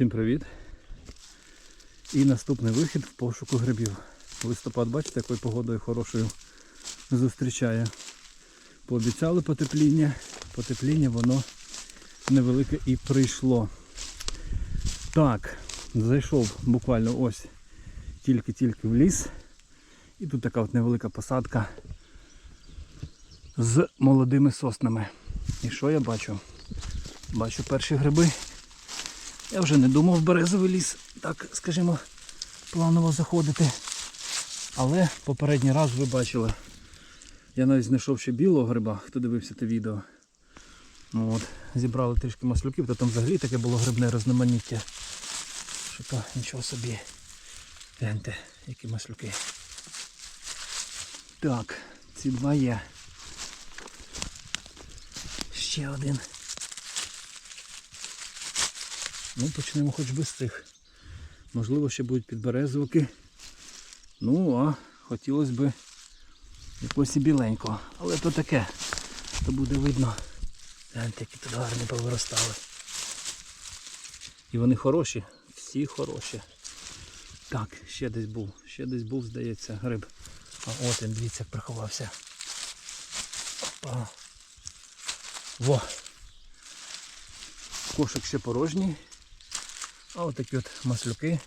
Всім привіт! І наступний вихід в пошуку грибів. Листопад, бачите, якою погодою хорошою зустрічає. Пообіцяли потепління. Потепління воно невелике і прийшло. Так, зайшов буквально ось тільки-тільки в ліс. І тут така от невелика посадка з молодими соснами. І що я бачу? Бачу перші гриби. Я вже не думав в березовий ліс, так скажімо, планово заходити. Але попередній раз ви бачили. Я навіть знайшов ще білого гриба, хто дивився те відео. Ну, от, Зібрали трішки маслюків, то там взагалі таке було грибне розноманіття. Що то нічого собі. Гляньте, які маслюки. Так, ці два є. Ще один. Ну, почнемо хоч би з цих. Можливо, ще будуть підберезовики. Ну, а хотілося б якогось і біленького. Але то таке. То буде видно. Гляньте, які тут гарні повиростали. І вони хороші. Всі хороші. Так, ще десь був. Ще десь був, здається, гриб. А от він, дивіться, як приховався. Опа. Во! Кошик ще порожній. А отакі от маслюки.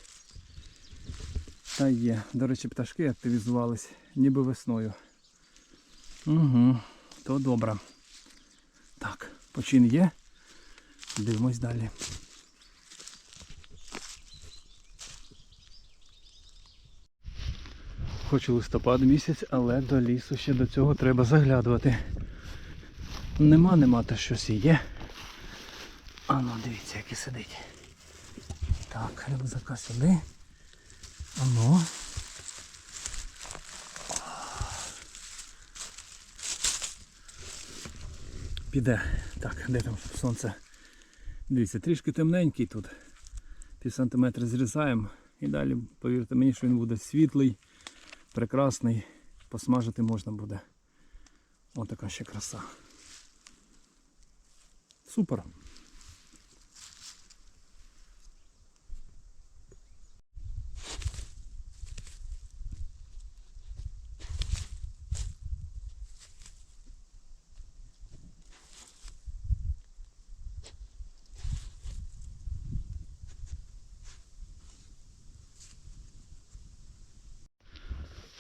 Та є. До речі, пташки активізувались ніби весною. Угу, то добре. Так, почин є. Дивимось далі. Хоч листопад місяць, але до лісу ще до цього треба заглядувати. Нема, нема, та щось і є. А ну дивіться, який сидить. Так, рюкзака сюди. А ну. Піде. Так, де там сонце? Дивіться, трішки темненький тут. Пів сантиметра зрізаємо. І далі, повірте мені, що він буде світлий, прекрасний. Посмажити можна буде. Ось така ще краса. Супер.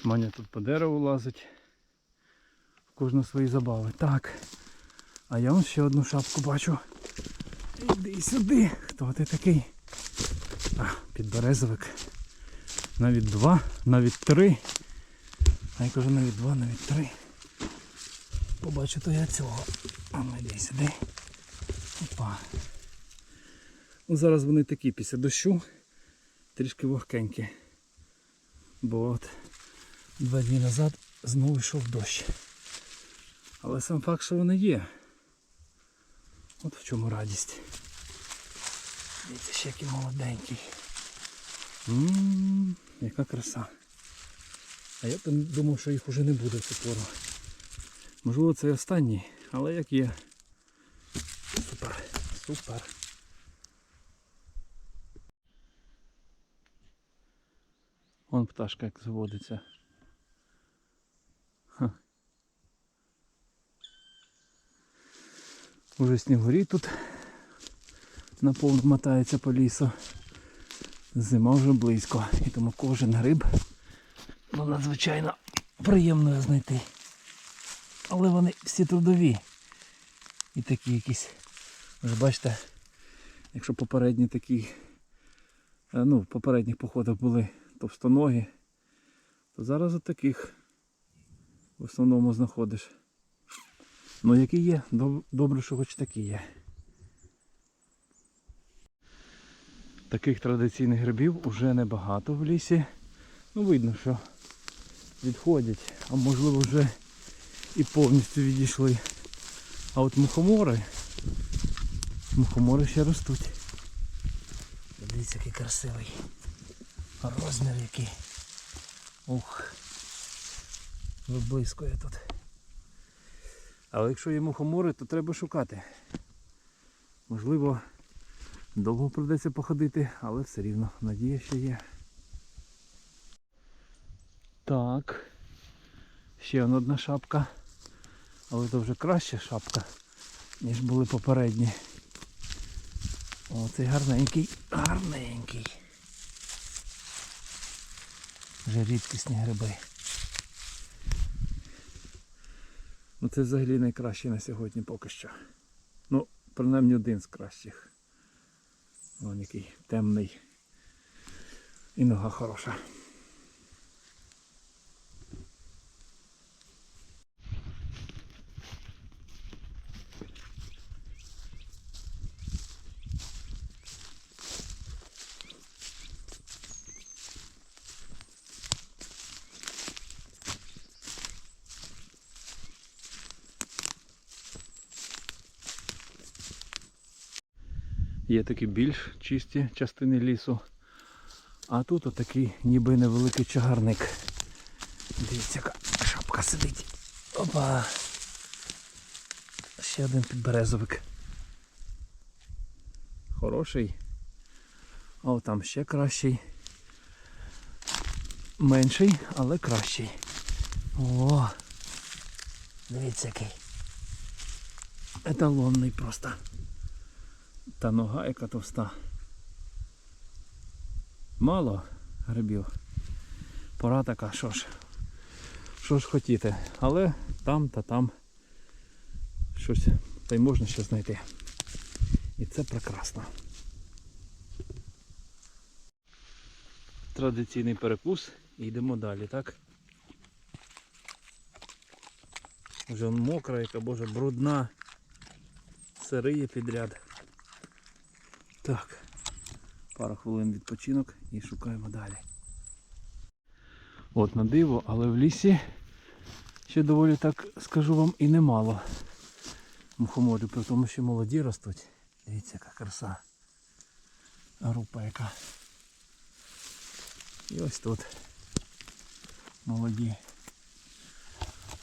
Маня тут по дереву лазить. В кожну свої забави. Так. А я вон ще одну шапку бачу. Іди сюди. Хто ти такий? А, підберезовик. Навіть два, навіть три. А я кажу навіть два, навіть три. Побачу то я цього. А ну йди сюди. Опа. Ну, зараз вони такі після дощу. Трішки вогкенькі. Бо от два дні назад знову йшов дощ. Але сам факт, що вони є. От в чому радість. Дивіться, ще який молоденький. Ммм, яка краса. А я думав, що їх уже не буде в цю пору. Можливо, це і останній, але як є. Супер, супер. Вон пташка як заводиться. Уже снігурі тут наповну мотається по лісу. Зима вже близько. І тому кожен гриб ну, надзвичайно приємно знайти. Але вони всі трудові. І такі якісь. Вже бачите, якщо попередні такі, е, ну, в попередніх походах були товстоногі, то зараз от таких в основному знаходиш. Ну які є, добре, що хоч такі є. Таких традиційних грибів уже небагато в лісі. Ну видно, що відходять, а можливо вже і повністю відійшли. А от мухомори, мухомори ще ростуть. Дивіться, який красивий. Розмір який. Ух. Виблискує тут. Але якщо є мухомори, то треба шукати. Можливо, Довго придеться походити, але все рівно надія ще є. Так. Ще одна шапка. Але це вже краща шапка, ніж були попередні. О, цей гарненький, гарненький. Вже рідкісні гриби. Ну це взагалі найкращий на сьогодні поки що. Ну, принаймні один з кращих. Вон який темний. І нога хороша. Є такі більш чисті частини лісу. А тут отакий ніби невеликий чагарник. Дивіться, яка шапка сидить. Опа. Ще один підберезовик. Хороший. А там ще кращий. Менший, але кращий. О! Дивіться який. Еталонний просто. Та нога яка товста. Мало грибів. Пора така, що ж. Що ж хотіти. Але там та там щось та й можна ще знайти. І це прекрасно. Традиційний перекус і йдемо далі, так? Вже мокра, яка боже, брудна. Сириє підряд. Так, пару хвилин відпочинок і шукаємо далі. От на диво, але в лісі ще доволі так скажу вам і немало. Мухоморів, при тому що молоді ростуть. Дивіться, яка краса. Група яка. І ось тут молоді.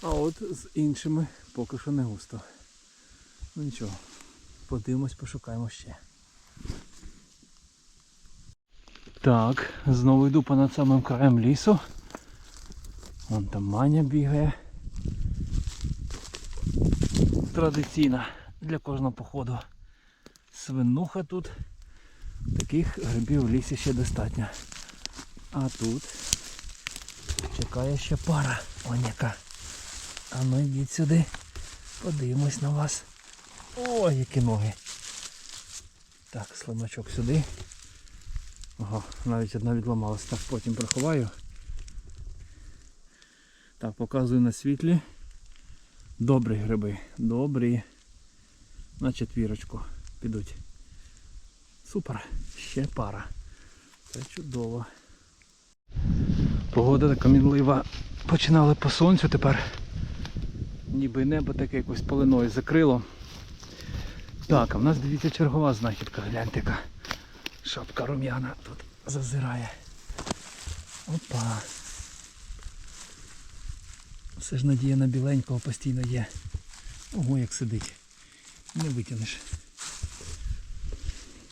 А от з іншими поки що не густо. Ну нічого, подивимось, пошукаємо ще. Так, знову йду понад самим краєм лісу. Вон там маня бігає. Традиційна для кожного походу. Свинуха тут. Таких грибів в лісі ще достатньо. А тут чекає ще пара. Вон яка. А ну йдіть сюди. Подивимось на вас. Ой, які ноги. Так, слимачок сюди. Ага, навіть одна відламалась. Так, потім приховаю. Так, показую на світлі. Добрі гриби. Добрі. На четвірочку підуть. Супер. Ще пара. Це чудово. Погода така мінлива. Починали по сонцю тепер. Ніби небо таке якось полиною закрило. Так, а в нас дивіться чергова знахідка. Гляньте яка. Шапка рум'яна тут зазирає. Опа. Все ж надія на біленького постійно є. Ого, як сидить. Не витягнеш.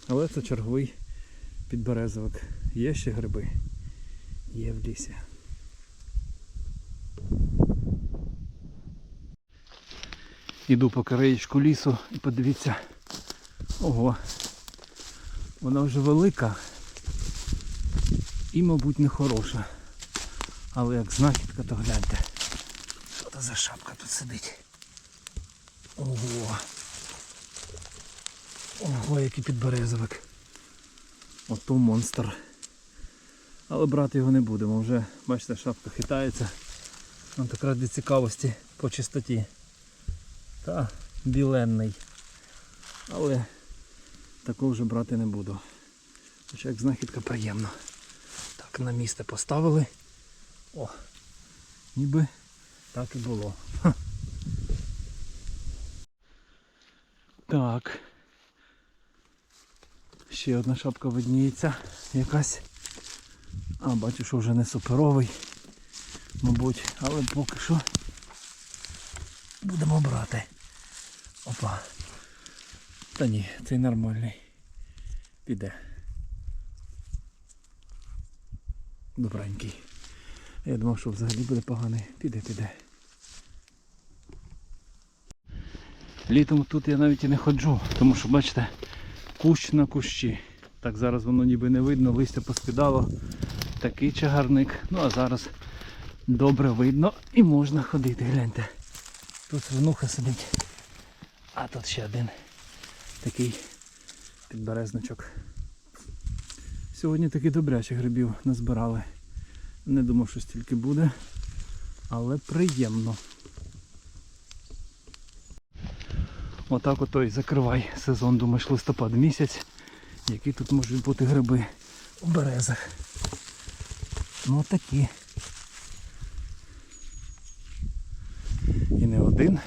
Але це черговий підберезовик. Є ще гриби. Є в лісі. Іду по краєчку лісу і подивіться. Ого. Вона вже велика і, мабуть, не хороша. Але як знахідка, то гляньте. Що це за шапка тут сидить? Ого. Ого, який підберезовик. Ото монстр. Але брати його не будемо. Вже, бачите, шапка хитається. Вон так ради цікавості по чистоті. Та біленний. Але такого вже брати не буду. Хоча як знахідка приємна. Так, на місце поставили. О, ніби так і було. Ха. Так. Ще одна шапка видніється якась. А, бачу, що вже не суперовий, мабуть, але поки що будемо брати. Опа. Та ні, цей нормальний. Піде. Добренький. Я думав, що взагалі буде поганий. Піде, піде. Літом тут я навіть і не ходжу, тому що, бачите, кущ на кущі. Так зараз воно ніби не видно, листя поспідало. Такий чагарник. Ну а зараз добре видно і можна ходити, гляньте. Тут свинуха сидить. А тут ще один такий підберезничок. Сьогодні таки добряче грибів назбирали. Не думав, що стільки буде, але приємно. Отак ото і закривай сезон, думаєш, листопад місяць. Які тут можуть бути гриби у березах. Ну такі. І не один.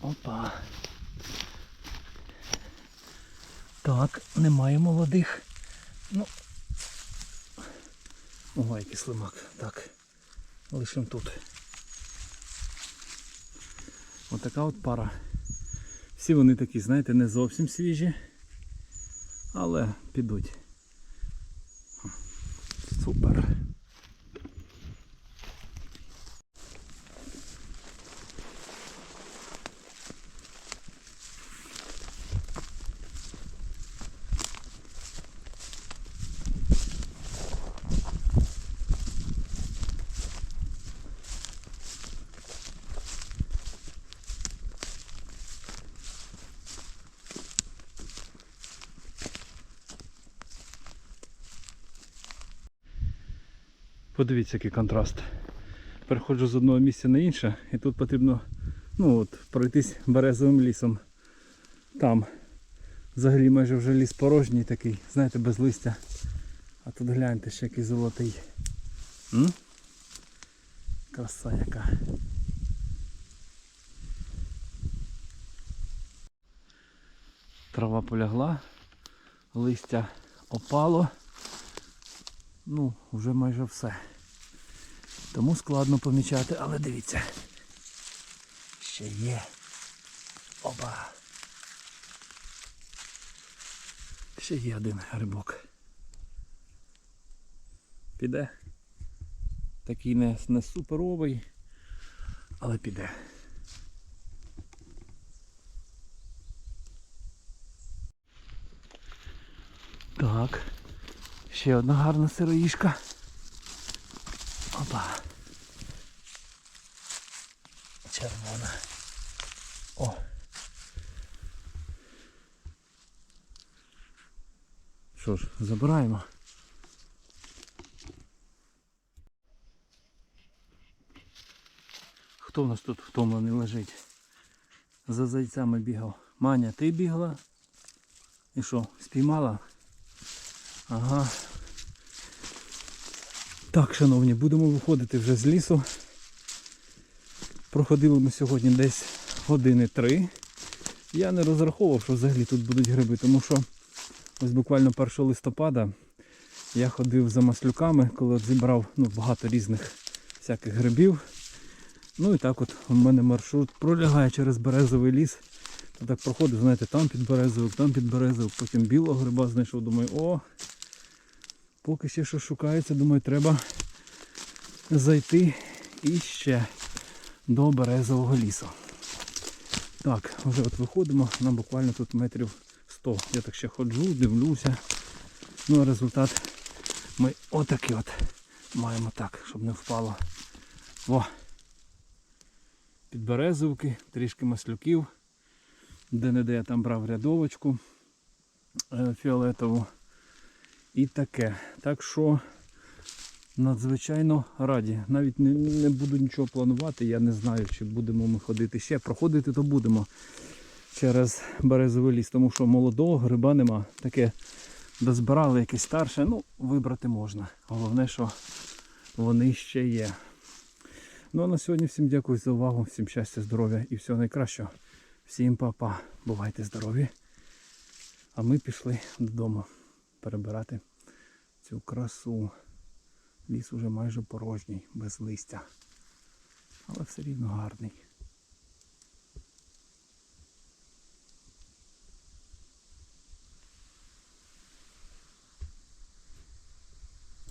Опа. Так, немає молодих. Ну. Ой, який слимак. Так. Лишимо тут. Отака от пара. Всі вони такі, знаєте, не зовсім свіжі, але підуть. Супер. Подивіться, який контраст. Переходжу з одного місця на інше, і тут потрібно ну, от, пройтись березовим лісом. Там. Взагалі майже вже ліс порожній такий, знаєте, без листя. А тут гляньте ще який золотий. М? Краса яка. Трава полягла, листя опало. Ну, вже майже все. Тому складно помічати, але дивіться. Ще є. Опа. Ще є один грибок. Піде. Такий не, не суперовий, але піде. Так. Ще одна гарна сироїшка. Опа. Червона. О. Що ж, забираємо. Хто в нас тут втомлений лежить? За зайцями бігав. Маня, ти бігла? І що, спіймала? Ага. Так, шановні, будемо виходити вже з лісу. Проходили ми сьогодні десь години три. Я не розраховував, що взагалі тут будуть гриби, тому що ось буквально 1 листопада я ходив за маслюками, коли зібрав ну, багато різних всяких грибів. Ну і так от у мене маршрут пролягає через березовий ліс. Я так проходив, знаєте, там під березовик, там під березовик, потім білого гриба знайшов, думаю, о, поки ще що шукається, думаю, треба зайти іще до березового лісу. Так, вже от виходимо, нам буквально тут метрів 100. Я так ще ходжу, дивлюся. Ну а результат ми отакий от маємо так, щоб не впало. О! Підберезовки, трішки маслюків. Де-не-де я там брав рядовочку е, фіолетову. І таке. Так що надзвичайно раді. Навіть не, не буду нічого планувати. Я не знаю, чи будемо ми ходити ще. Проходити то будемо через березовий ліс, тому що молодого гриба нема. Таке дозбирали якесь старше, ну, вибрати можна. Головне, що вони ще є. Ну а на сьогодні всім дякую за увагу, всім щастя, здоров'я і всього найкращого. Всім па-па, бувайте здорові. А ми пішли додому перебирати цю красу. Ліс уже майже порожній, без листя. Але все рівно гарний.